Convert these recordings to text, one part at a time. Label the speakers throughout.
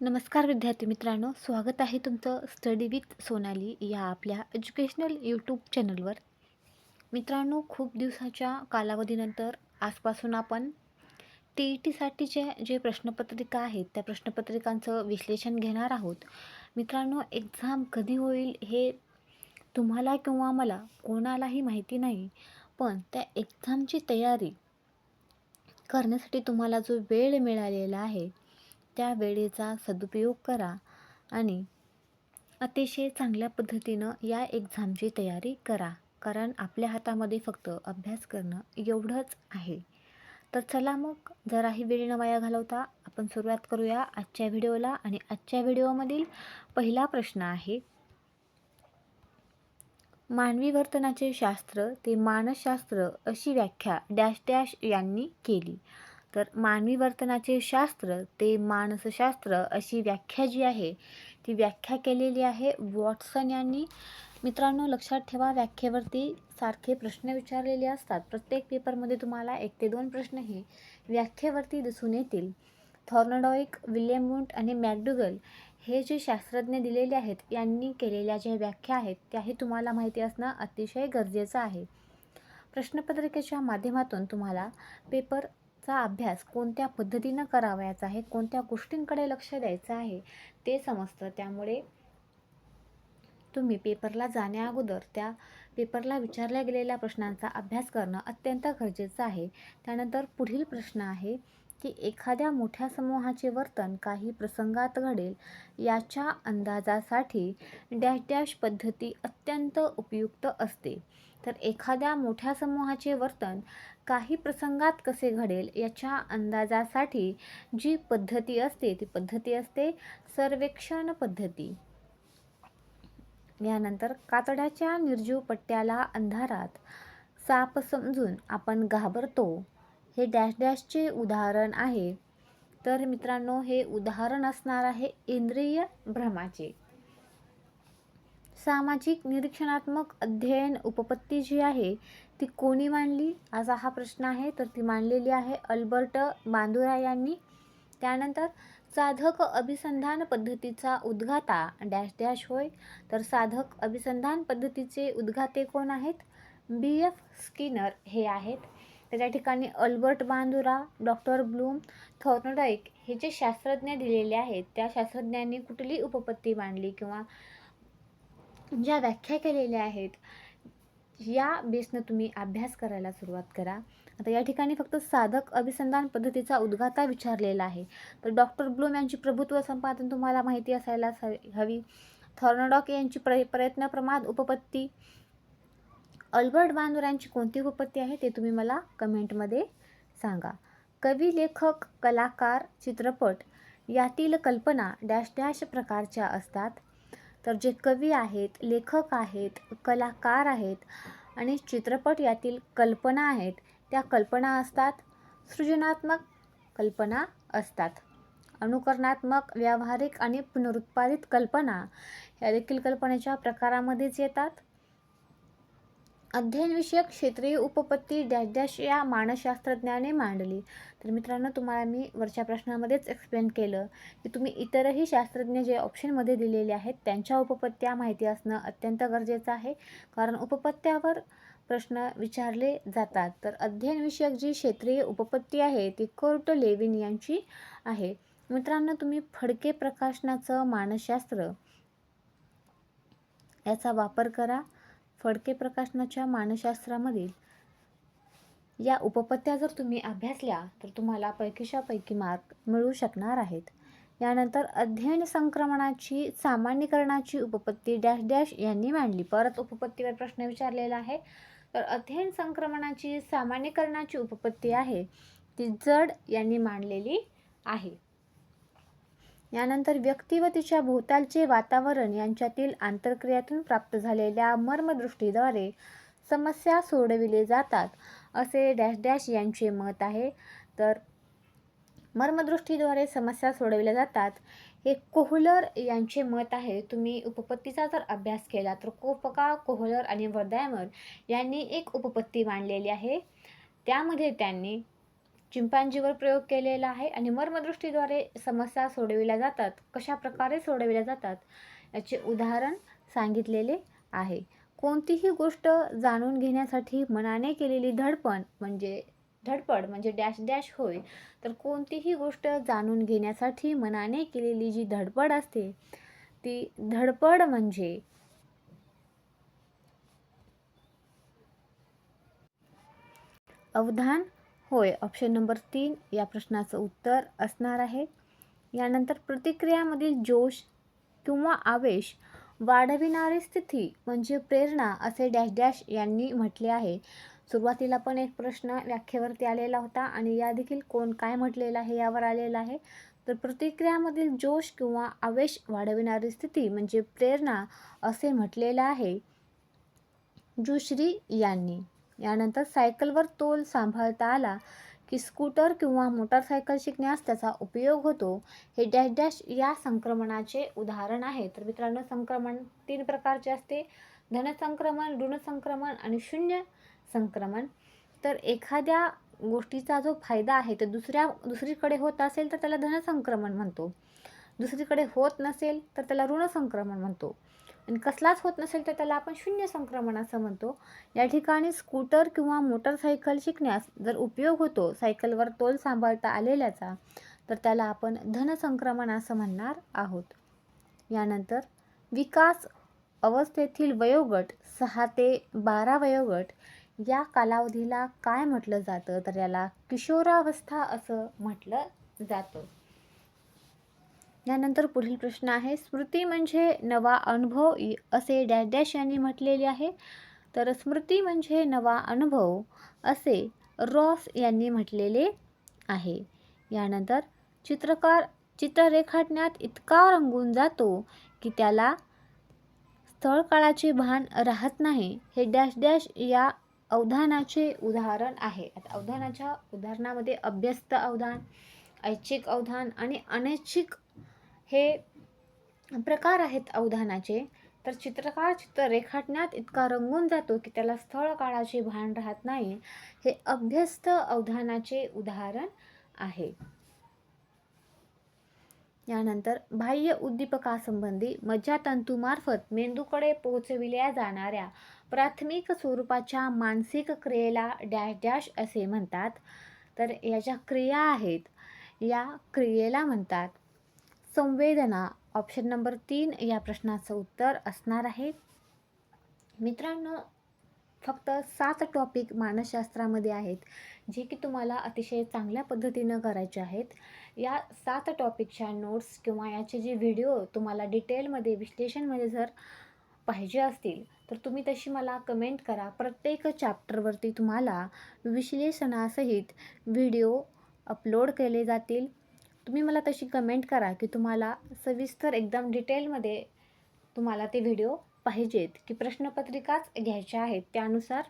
Speaker 1: नमस्कार विद्यार्थी मित्रांनो स्वागत आहे तुमचं स्टडी विथ सोनाली या आपल्या एज्युकेशनल यूट्यूब चॅनलवर मित्रांनो खूप दिवसाच्या कालावधीनंतर आजपासून आपण टी ई टीसाठीचे जे प्रश्नपत्रिका आहेत त्या प्रश्नपत्रिकांचं विश्लेषण घेणार आहोत. मित्रांनो एक्झाम कधी होईल हे तुम्हाला किंवा मला कोणालाही माहिती नाही पण त्या एक्झामची तयारी करण्यासाठी तुम्हाला जो वेळ मिळालेला आहे त्या वेळेचा सदुपयोग करा आणि अतिशय चांगल्या पद्धतीनं या एक्झामची तयारी करा. कारण आपल्या हातामध्ये फक्त अभ्यास करणं एवढंच आहे. तर चला मग जराही वेळ न वाया घालवता आपण सुरुवात करूया आजच्या व्हिडिओला. आणि आजच्या व्हिडिओमधील पहिला प्रश्न आहे मानवी वर्तनाचे शास्त्र ते मानसशास्त्र अशी व्याख्या डॅश डॅश यांनी केली. तर मानवी वर्तनाचे शास्त्र ते मानसशास्त्र अशी व्याख्या जी आहे ती व्याख्या केलेली आहे वॉटसन यांनी. मित्रांनो लक्षात ठेवा व्याख्येवरती सारखे प्रश्न विचारलेले असतात. प्रत्येक पेपरमध्ये तुम्हाला एक ते दोन प्रश्न हे व्याख्येवरती दिसून येतील. थॉर्नडॉईक विल्यम मुंट आणि मॅकडुगल हे जे शास्त्रज्ञ दिलेले आहेत यांनी केलेल्या ज्या व्याख्या आहेत त्याही तुम्हाला माहिती असणं अतिशय गरजेचं आहे. प्रश्नपत्रिकेच्या माध्यमातून तुम्हाला पेपर चा अभ्यास कोणत्या पद्धतीनं करावयाचा आहे? कोणत्या गोष्टींकडे लक्ष द्यायचं आहे? ते समजतं. त्यामुळे तुम्ही पेपरला जाण्याअगोदर त्या पेपरला विचारल्या गेलेल्या प्रश्नांचा अभ्यास करणं अत्यंत गरजेचं आहे. त्यानंतर पुढील प्रश्न आहे. की एखाद्या मोठ्या समूहाचे वर्तन काही प्रसंगात घडेल याच्या अंदाजासाठी डॅश डॅश पद्धती अत्यंत उपयुक्त असते. तर एखाद्या मोठ्या समूहाचे वर्तन काही प्रसंगात कसे घडेल याच्या अंदाजासाठी जी पद्धती असते ती पद्धती असते सर्वेक्षण पद्धती. यानंतर कातड्याच्या निर्जीव पट्ट्याला अंधारात साप समजून आपण घाबरतो. हे डॅश डॅशचे उदाहरण आहे. तर मित्रांनो हे उदाहरण असणार आहे इंद्रिय भ्रमाचे. सामाजिक निरीक्षणात्मक अध्ययन उपपत्ती जी आहे ती कोणी मांडली? असा हा प्रश्न आहे. तर ती मांडलेली आहे अल्बर्ट बांदुरा यांनी. त्यानंतर साधक अभिसंधान पद्धतीचा उद्घाता डॅश डॅश होय. तर साधक अभिसंधान पद्धतीचे उद्घाते कोण आहेत? बी एफ स्किनर हे आहेत. त्याच्या ठिकाणी Albert Bandura doctor Bloom Thorndike हे जे शास्त्रज्ञ दिलेले आहेत त्या शास्त्रज्ञांनी कुठली उपपत्ती मांडली किंवा ज्या व्याख्या केलेल्या आहेत या बेसनं तुम्ही अभ्यास करायला सुरुवात करा. आता या ठिकाणी फक्त साधक अभिसंधान पद्धतीचा उद्घाता विचारलेला आहे. तर डॉक्टर ब्लूम यांची प्रभुत्व संपादन तुम्हाला माहिती असायला हवी. थॉर्नोडॉक यांची प्र प्रयत्न प्रमाद उपपत्ती अल्बर्ट बांदुरांची कोणती उपपत्ती आहे ते तुम्ही मला कमेंटमध्ये सांगा. कवी लेखक कलाकार चित्रपट यातील कल्पना डॅश डॅश प्रकारच्या असतात. तर जे कवी आहेत लेखक आहेत कलाकार आहेत आणि चित्रपट यातील कल्पना आहेत त्या कल्पना असतात. सृजनात्मक कल्पना असतात. अनुकरणात्मक व्यावहारिक आणि पुनरुत्पादित कल्पना या देखील कल्पनेच्या प्रकारामध्येच येतात. अध्ययनविषयक क्षेत्रीय उपपत्ती डॅश डॅश या मानसशास्त्रज्ञाने मांडली. तर मित्रांनो तुम्हाला मी वरच्या प्रश्नामध्येच एक्सप्लेन केलं की तुम्ही इतरही शास्त्रज्ञ जे ऑप्शनमध्ये दिलेले आहेत त्यांच्या उपपत्त्या माहिती असणं अत्यंत गरजेचं आहे. कारण उपपत्त्यावर प्रश्न विचारले जातात. तर अध्ययनविषयक जी क्षेत्रीय उपपत्ती आहे ती कोर्ट लेविन यांची आहे. मित्रांनो तुम्ही फडके प्रकाशनाचं मानसशास्त्र याचा वापर करा. फडके प्रकाशनाच्या मानसशास्त्रामधील या उपपत्त्या जर तुम्ही अभ्यासल्या तर तुम्हाला पैकीशापैकी मार्क मिळू शकणार आहेत. यानंतर अध्ययन संक्रमणाची सामान्यकरणाची उपपत्ती डॅश डॅश यांनी मांडली. परत उपपत्तीवर प्रश्न विचारलेला आहे. तर अध्ययन संक्रमणाची सामान्यकरणाची उपपत्ती आहे ती जड यांनी मांडलेली आहे. यानंतर व्यक्ती व तिच्या भोवतालचे वातावरण यांच्यातील आंतरक्रियातून प्राप्त झालेल्या मर्मदृष्टीद्वारे समस्या सोडविले जातात असे डॅश डॅश यांचे मत आहे. तर मर्मदृष्टीद्वारे समस्या सोडविल्या जातात हे कोहलर यांचे मत आहे. तुम्ही उपपत्तीचा जर अभ्यास केला तर कोपका कोहलर आणि वर्दॅमर यांनी एक उपपत्ती मांडलेली आहे. त्यामध्ये त्यांनी चिंपांजीवर प्रयोग केलेला आहे आणि मर्मदृष्टीद्वारे समस्या सोडविल्या जातात. कशा प्रकारे सोडविल्या जातात? याचे उदाहरण सांगितलेले आहे. कोणतीही गोष्ट जाणून घेण्यासाठी मनाने केलेली धडपण म्हणजे धडपड म्हणजे डॅश डॅश होय. तर कोणतीही गोष्ट जाणून घेण्यासाठी मनाने केलेली जी धडपड असते ती धडपड म्हणजे अवधान होय ऑप्शन नंबर तीन या प्रश्नाचं उत्तर असणार आहे. यानंतर प्रतिक्रियामधील जोश किंवा आवेश वाढविणारी स्थिती म्हणजे प्रेरणा असे डॅश डॅश यांनी म्हटले आहे. सुरुवातीला पण एक प्रश्न व्याख्येवरती आलेला होता आणि या देखील कोण काय म्हटलेलं आहे यावर आलेला आहे. तर प्रतिक्रियामधील जोश किंवा आवेश वाढविणारी स्थिती म्हणजे प्रेरणा असे म्हटलेलं आहे. जुश्री यांनी यानंतर सायकलवर तोल सांभाळता आला की स्कूटर किंवा मोटारसायकल शिकण्यास त्याचा उपयोग होतो. हे डॅश डॅश या संक्रमणाचे उदाहरण आहे. तर मित्रांनो संक्रमण तीन प्रकारचे असते. धनसंक्रमण ऋणसंक्रमण आणि शून्य संक्रमण. तर एखाद्या गोष्टीचा जो फायदा आहे तो दुसऱ्या दुसरीकडे होत असेल तर त्याला धनसंक्रमण म्हणतो. दुसरीकडे होत नसेल तर त्याला ऋणसंक्रमण म्हणतो. आणि कसलाच होत नसेल तर त्याला आपण शून्य संक्रमण असं म्हणतो. या ठिकाणी स्कूटर किंवा मोटरसायकल शिकण्यास जर उपयोग होतो सायकलवर तोल सांभाळता आलेल्याचा तर त्याला आपण धनसंक्रमण असं म्हणणार आहोत. यानंतर विकास अवस्थेतील वयोगट सहा ते बारा वयोगट या कालावधीला काय म्हटलं जातं? तर याला किशोरावस्था असं म्हटलं जातं. यानंतर पुढील प्रश्न आहे स्मृती म्हणजे नवा अनुभव असे डॅश डॅश यांनी म्हटलेले आहे. तर स्मृती म्हणजे नवा अनुभव असे रॉस यांनी म्हटलेले आहे. यानंतर चित्रकार चित्र रेखाटण्यात इतका रंगून जातो की त्याला स्थळकाळाचे भान राहत नाही. हे डॅश डॅश या अवधानाचे उदाहरण आहे. आता अवधानाच्या उदाहरणामध्ये अभ्यस्त अवधान ऐच्छिक अवधान आणि अनैच्छिक हे प्रकार आहेत अवधानाचे. तर चित्रकार चित्र रेखाटण्यात इतका रंगून जातो की त्याला स्थळ काळाचे भान राहत नाही. हे अभ्यस्त अवधानाचे उदाहरण आहे. यानंतर बाह्य उद्दीपकासंबंधी मज्जातंतूमार्फत मेंदूकडे पोहोचविल्या जाणाऱ्या प्राथमिक स्वरूपाच्या मानसिक क्रियेला डॅश डॅश असे म्हणतात. तर या ज्या क्रिया आहेत. या क्रियेला म्हणतात. संवेदना ऑप्शन नंबर तीन या प्रश्नाचं उत्तर असणार आहे. मित्रांनो फक्त सात टॉपिक मानसशास्त्रामध्ये आहेत जे की तुम्हाला अतिशय चांगल्या पद्धतीनं करायचे आहेत. या सात टॉपिकच्या नोट्स किंवा याचे जे व्हिडिओ तुम्हाला डिटेलमध्ये विश्लेषणमध्ये जर पाहिजे असतील तर तुम्ही तशी मला कमेंट करा. प्रत्येक चॅप्टरवरती तुम्हाला विश्लेषणासहित व्हिडिओ अपलोड केले जातील. तुम्ही मला तशी कमेंट करा की तुम्हाला सविस्तर एकदम डिटेलमध्ये तुम्हाला ते व्हिडिओ पाहिजेत. की प्रश्नपत्रिकाच घ्यायच्या आहेत. त्यानुसार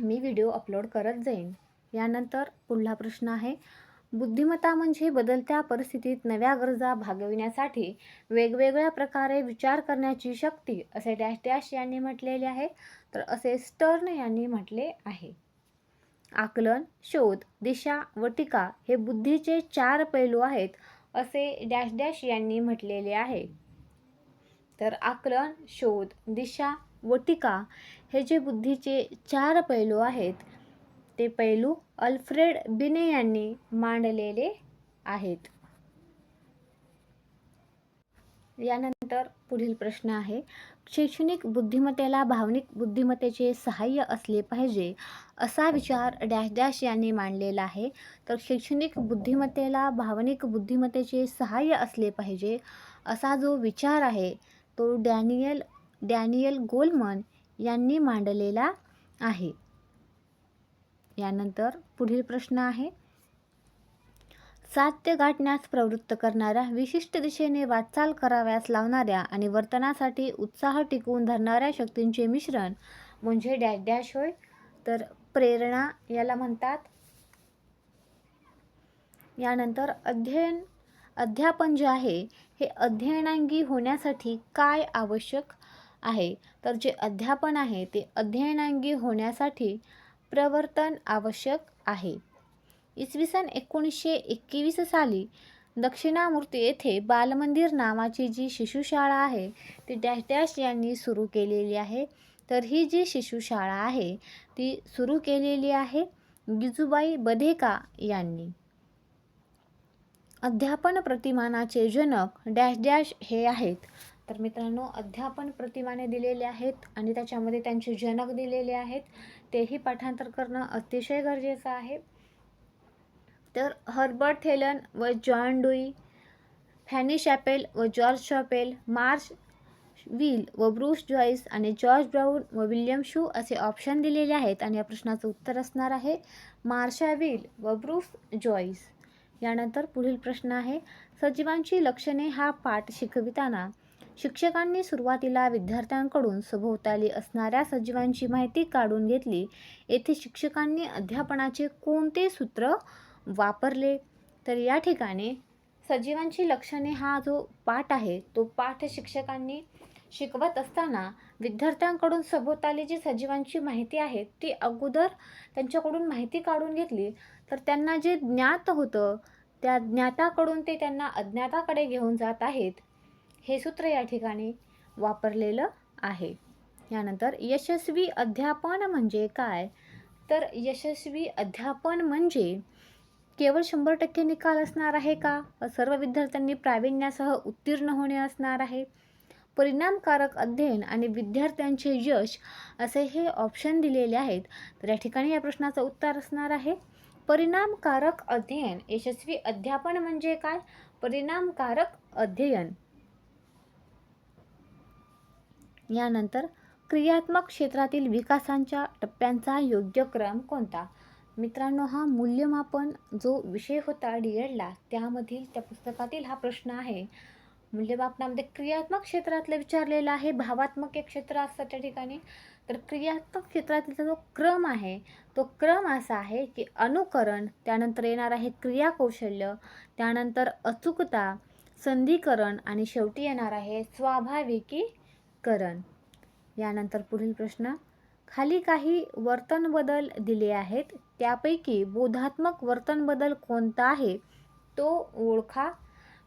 Speaker 1: मी व्हिडिओ अपलोड करत जाईन. यानंतर पुढला प्रश्न आहे. बुद्धिमत्ता म्हणजे बदलत्या परिस्थितीत नव्या गरजा भागविण्यासाठी वेगवेगळ्या प्रकारे विचार करण्याची शक्ती असे डॅश डॅश यांनी म्हटलेले आहे. तर असे स्टर्न यांनी म्हटले आहे. आकलन शोध दिशा व टीका हे बुद्धीचे चार पैलू आहेत असे डॅश डॅश यांनी म्हटलेले आहे. तर आकलन शोध दिशा व टीका हे जे बुद्धीचे चार पैलू आहेत ते पैलू अल्फ्रेड बिने यांनी मांडलेले आहेत. यानंतर पुढील प्रश्न आहे शैक्षणिक बुद्धिमत्तेला भावनिक बुद्धिमत्तेचे सहाय्य असले पाहिजे असा विचार डॅश डॅश यांनी मांडलेला आहे. तर शैक्षणिक बुद्धिमत्तेला भावनिक बुद्धिमत्तेचे सहाय्य असले पाहिजे असा जो विचार आहे तो डॅनियल डॅनियल गोलमन यांनी मांडलेला आहे. यानंतर पुढील प्रश्न आहे. सात्य गाठण्यास प्रवृत्त करणाऱ्या विशिष्ट दिशेने वाटचाल कराव्यास लावणाऱ्या आणि वर्तनासाठी उत्साह टिकवून धरणाऱ्या शक्तींचे मिश्रण म्हणजे डॅश डॅश होय. तर प्रेरणा याला म्हणतात. यानंतर अध्ययन अध्यापन जे आहे हे अध्ययनांगी होण्यासाठी काय आवश्यक आहे? तर जे अध्यापन आहे ते अध्ययनांगी होण्यासाठी प्रवर्तन आवश्यक आहे. इसवी सन एकोणीसशे एकवीस साली दक्षिणामूर्ती येथे बालमंदिर नावाची जी शिशुशाळा आहे ती डॅश डॅश यांनी सुरू केलेली आहे. तर ही जी शिशुशाळा आहे ती सुरू केलेली आहे गिजूबाई बधेका यांनी. अध्यापन प्रतिमानाचे जनक डॅश डॅश हे आहेत. तर मित्रांनो अध्यापन प्रतिमाने दिलेले आहेत आणि त्याच्यामध्ये त्यांचे जनक दिलेले आहेत. तेही पाठांतर करणं अतिशय गरजेचं आहे. तर हर्बर्ट थेलन व जॉन डुई फॅनी शॅपेल व जॉर्ज शॉपेल मार्च विल व ब्रूस जॉईस आणि जॉर्ज ब्राऊन व विल्यम शू असे ऑप्शन दिलेले आहेत आणि या प्रश्नाचं उत्तर असणार आहे मार्शा विल व ब्रूस जॉईस यानंतर पुढील प्रश्न आहे सजीवांची लक्षणे हा पाठ शिकविताना शिक्षकांनी सुरुवातीला विद्यार्थ्यांकडून सभोवताली असणाऱ्या सजीवांची माहिती काढून घेतली. येथे शिक्षकांनी अध्यापनाचे कोणते सूत्र वापरले तर या ठिकाणी सजीवांची लक्षणे हा जो पाठ आहे तो पाठ शिक्षकांनी शिकवत असताना विद्यार्थ्यांकडून सभोवताली जी सजीवांची माहिती आहे ती अगोदर त्यांच्याकडून माहिती काढून घेतली तर त्यांना जे ज्ञात होतं त्या ज्ञाताकडून ते त्यांना अज्ञाताकडे घेऊन जात आहेत हे सूत्र या ठिकाणी वापरलेलं आहे. यानंतर यशस्वी अध्यापन म्हणजे काय? तर यशस्वी अध्यापन म्हणजे केवळ शंभर टक्के निकाल असणार आहे का? सर्व विद्यार्थ्यांनी प्रावीण्यासह उत्तीर्ण होणे असणार आहे. परिणामकारक अध्ययन आणि विद्यार्थ्यांचे यश असे हे ऑप्शन दिलेले आहेत. तर या ठिकाणी या प्रश्नाचं उत्तर असणार आहे. परिणामकारक अध्ययन यशस्वी अध्यापन म्हणजे काय? परिणामकारक अध्ययन. यानंतर क्रियात्मक क्षेत्रातील विकासांच्या टप्प्यांचा योग्य क्रम कोणता? मित्रांनो हा मूल्यमापन जो विषय होता डी एडला त्यामधील त्या पुस्तकातील हा प्रश्न आहे. मूल्यमापनामध्ये क्रियात्मक क्षेत्रातलं विचारलेलं आहे. भावात्मक एक क्षेत्र असतं त्या ठिकाणी. तर क्रियात्मक क्षेत्रातील जो क्रम आहे तो क्रम असा आहे की अनुकरण त्यानंतर येणार आहे क्रियाकौशल्य त्यानंतर अचूकता संधीकरण आणि शेवटी येणार आहे स्वाभाविकीकरण. यानंतर पुढील प्रश्न. खाली काही वर्तन बदल दिले आहेत. त्यापैकी बोधात्मक वर्तन बदल कोणता आहे? तो ओळखा.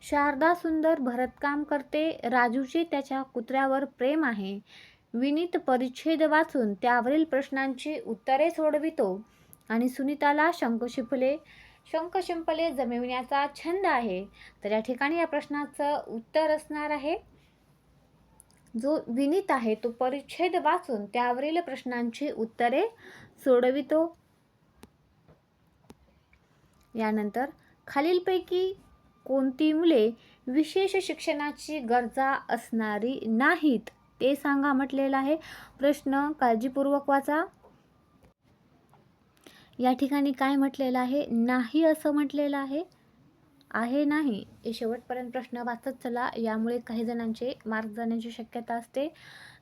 Speaker 1: शारदा सुंदर भरतकाम करते. राजूचे त्याच्या कुत्र्यावर प्रेम आहे. विनीत परिच्छेद वाचून त्यावरील प्रश्नांची उत्तरे सोडवितो आणि सुनीताला शंखशिंपले शंखशिंपले जमविण्याचा छंद आहे. तर या ठिकाणी या प्रश्नाचं उत्तर असणार आहे. जो विनीत आहे तो परिच्छेद वाचून त्यावरील प्रश्नांची उत्तरे सोडवितो. यानंतर खालीलपैकी कोणती मुले विशेष शिक्षणाची गरजा असणारी नाहीत ते सांगा म्हटलेलं आहे. प्रश्न काळजीपूर्वक वाचा. या ठिकाणी काय म्हटलेलं आहे? नाही असं म्हटलेलं आहे. आहे नाही हे शेवटपर्यंत प्रश्न वाचत चला. यामुळे काही जणांचे मार्ग जाण्याची शक्यता असते.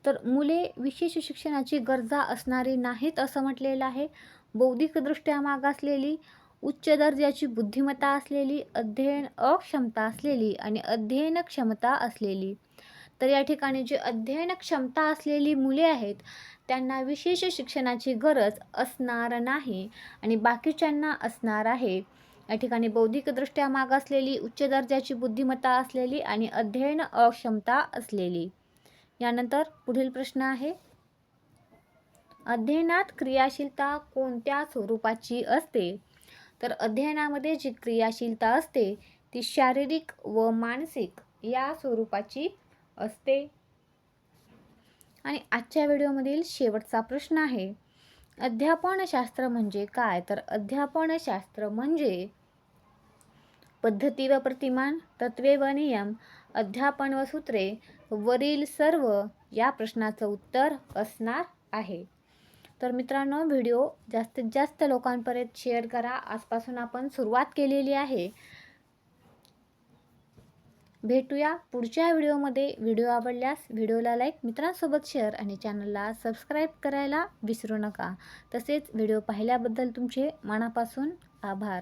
Speaker 1: तर मुले विशेष शिक्षणाची गरजा असणारी नाहीत असं म्हटलेलं आहे. बौद्धिकदृष्ट्या मागासलेली उच्च दर्जाची बुद्धिमत्ता असलेली अध्ययन अक्षमता असलेली आणि अध्ययन क्षमता असलेली. तर या ठिकाणी जी अध्ययन क्षमता असलेली मुले आहेत त्यांना विशेष शिक्षणाची गरज असणार नाही आणि बाकीच्यांना असणार आहे. या ठिकाणी बौद्धिकदृष्ट्या मागासलेली उच्च दर्जाची बुद्धिमत्ता असलेली आणि अध्ययन अक्षमता असलेली. यानंतर पुढील प्रश्न आहे. अध्ययनात क्रियाशीलता कोणत्या स्वरूपाची असते? तर अध्ययनामध्ये जी क्रियाशीलता असते ती शारीरिक व मानसिक या स्वरूपाची असते. आणि आजच्या व्हिडिओमधील शेवटचा प्रश्न आहे. अध्यापनशास्त्र म्हणजे काय? तर अध्यापनशास्त्र म्हणजे पद्धती व प्रतिमान तत्वे व नियम अध्यापन व सूत्रे वरील सर्व या प्रश्नाचं उत्तर असणार आहे. तर मित्रांनो व्हिडिओ जास्तीत जास्त लोकांपर्यंत शेअर करा. आजपासून आपण सुरुवात केलेली आहे. भेटूया पुढच्या व्हिडिओमध्ये. व्हिडिओ आवडल्यास व्हिडिओला लाईक मित्रांसोबत शेअर आणि चॅनलला सबस्क्राईब करायला विसरू नका. तसेच व्हिडिओ पाहिल्याबद्दल तुमचे मनापासून आभार.